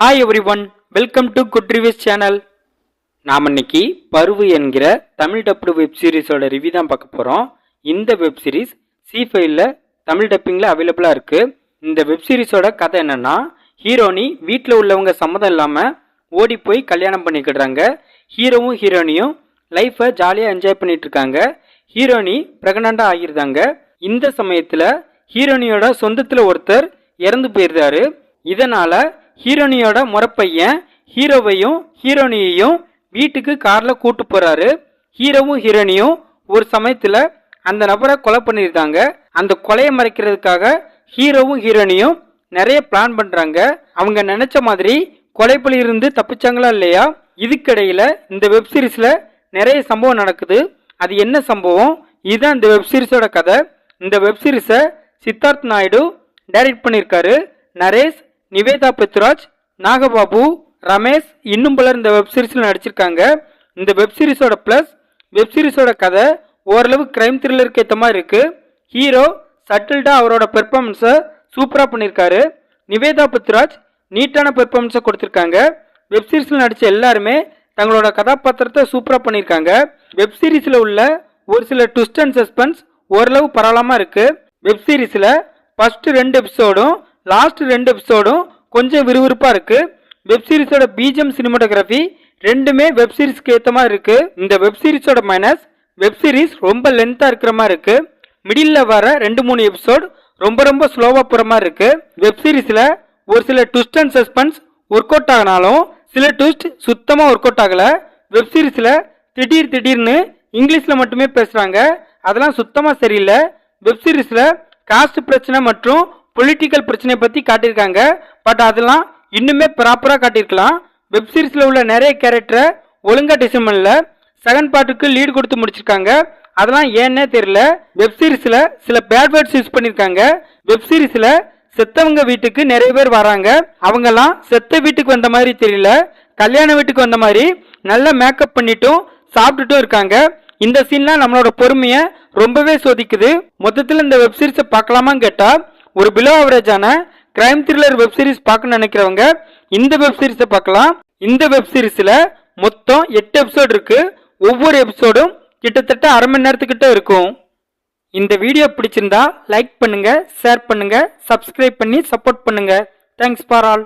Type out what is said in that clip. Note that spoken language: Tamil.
Hi everyone welcome to good reviews channel நாம் இன்னைக்கு பருவு என்கிற தமிழ் டப்டு வெப் சீரிஸோட ரிவ்யூ தான் பார்க்க போகிறோம் இந்த வெப் சீரிஸ் சி ஃபைவ்ல தமிழ் டப்பிங்கில் அவைலபிளாக இருக்குது இந்த வெப் சீரிஸோட கதை என்னென்னா ஹீரோனி வீட்டில் உள்ளவங்க சம்மதம் இல்லாமல் ஓடி போய் கல்யாணம் பண்ணிக்கிடுறாங்க. ஹீரோவும் ஹீரோனியும் லைஃப்பை ஜாலியாக என்ஜாய் பண்ணிட்டு இருக்காங்க ஹீரோனி ப்ரெக்னெண்ட்டாக ஆகியிருந்தாங்க இந்த சமயத்தில் ஹீரோனியோட சொந்தத்தில் ஒருத்தர் இறந்து போயிருந்தாரு. இதனால் ஹீரோனியோட முறப்பையன் ஹீரோவையும் ஹீரோனியையும் வீட்டுக்கு காரில் கூட்டு போகிறாரு ஹீரோவும் ஹீரோனியும் ஒரு சமயத்தில் அந்த நபரை கொலை பண்ணியிருந்தாங்க அந்த கொலையை மறைக்கிறதுக்காக ஹீரோவும் ஹீரோனியும் நிறைய பிளான் பண்ணுறாங்க அவங்க நினச்ச மாதிரி கொலைப்பலி இருந்து தப்பிச்சாங்களா இல்லையா? இதுக்கிடையில் இந்த வெப்சீரிஸில் நிறைய சம்பவம் நடக்குது. அது என்ன சம்பவம்? இதுதான் இந்த வெப்சீரிஸோட கதை. இந்த வெப்சீரிஸை சித்தார்த் நாயுடு டைரக்ட் பண்ணியிருக்காரு. நரேஷ் நிவேதா பிருத்ராஜ் நாகபாபு ரமேஷ் இன்னும் பலர் இந்த வெப் சீரிஸில் நடிச்சிருக்காங்க. இந்த வெப் சீரிஸோட ப்ளஸ் வெப் சீரிஸோட கதை ஓரளவு கிரைம் த்ரில்லருக்கு ஏற்ற மாதிரி இருக்குது ஹீரோ சட்டில்டாக அவரோட பெர்ஃபார்மன்ஸை சூப்பராக பண்ணியிருக்காரு நிவேதா பிருத்ராஜ் நீட்டான பெர்ஃபார்மன்ஸை கொடுத்துருக்காங்க. வெப் சீரிஸில் நடித்த எல்லாருமே தங்களோட கதாபாத்திரத்தை சூப்பராக பண்ணியிருக்காங்க வெப் சீரிஸில் உள்ள ஒரு சில ட்விஸ்ட் அண்ட் சஸ்பென்ஸ் ஓரளவு பரவலாமல் இருக்குது வெப் சீரிஸில் ரெண்டு எபிசோடும் லாஸ்ட் ரெண்டு எபிசோடும் கொஞ்சம் விறுவிறுப்பாக இருக்குது வெப் சீரிஸோட பிஜிஎம் சினிமாட்டோகிராஃபி ரெண்டுமே வெப் சீரிஸ்க்கு ஏற்ற மாதிரி இருக்குது இந்த வெப் சீரிஸோட மைனஸ் வெப் சீரிஸ் ரொம்ப லென்த்தாக இருக்கிற மாதிரி இருக்குது மிடில் வர ரெண்டு மூணு எபிசோட் ரொம்ப ரொம்ப ஸ்லோவாக போகிற மாதிரி இருக்குது வெப் சீரிஸில் ஒரு சில twist and suspense work out ஆகினாலும் சில ட்விஸ்ட் சுத்தமாக ஒர்க் அவுட் ஆகலை. வெப் சீரிஸில் திடீர் திடீர்னு இங்கிலீஷில் மட்டுமே பேசுகிறாங்க அதெல்லாம் சுத்தமாக சரியில்லை. வெப் சீரிஸில் காஸ்ட் பிரச்சனை மற்றும் பொலிட்டிக்கல் பிரச்சனையை பற்றி காட்டியிருக்காங்க. பட் அதெல்லாம் இன்னுமே ப்ராப்பராக காட்டியிருக்கலாம். வெப் சீரிஸில் உள்ள நிறைய கேரக்டரை ஒழுங்காக டிசைன் பண்ணல. செகண்ட் பார்ட்டுக்கு லீடு கொடுத்து முடிச்சிருக்காங்க. அதெல்லாம் ஏன்னே தெரியல. வெப் சீரிஸில் சில பேட் வேர்ட்ஸ் யூஸ் பண்ணியிருக்காங்க. வெப் சீரிஸில் செத்தவங்க வீட்டுக்கு நிறைய பேர் வராங்க. அவங்கெல்லாம் செத்த வீட்டுக்கு வந்த மாதிரி தெரியல. கல்யாண வீட்டுக்கு வந்த மாதிரி நல்லா மேக்கப் பண்ணிட்டும் சாப்பிட்டுட்டும் இருக்காங்க. இந்த சீன்லாம் நம்மளோட பொறுமையை ரொம்பவே சோதிக்குது. மொத்தத்தில் இந்த வெப்சீரிஸை பார்க்கலாமான்னு கேட்டால் ஒரு பிலோ அவரேஜான கிரைம் த்ரில்லர் வெப்சீரிஸ் பார்க்கணும்னு நினைக்கிறவங்க இந்த வெப் சீரிஸை பார்க்கலாம். இந்த வெப்சீரிஸில் மொத்தம் எட்டு எபிசோடு இருக்கு. ஒவ்வொரு எபிசோடும் கிட்டத்தட்ட அரை மணி நேரத்துக்கிட்ட இருக்கும். இந்த வீடியோ பிடிச்சிருந்தா லைக் பண்ணுங்க ஷேர் பண்ணுங்க சப்ஸ்கிரைப் பண்ணி சப்போர்ட் பண்ணுங்க. Thanks for all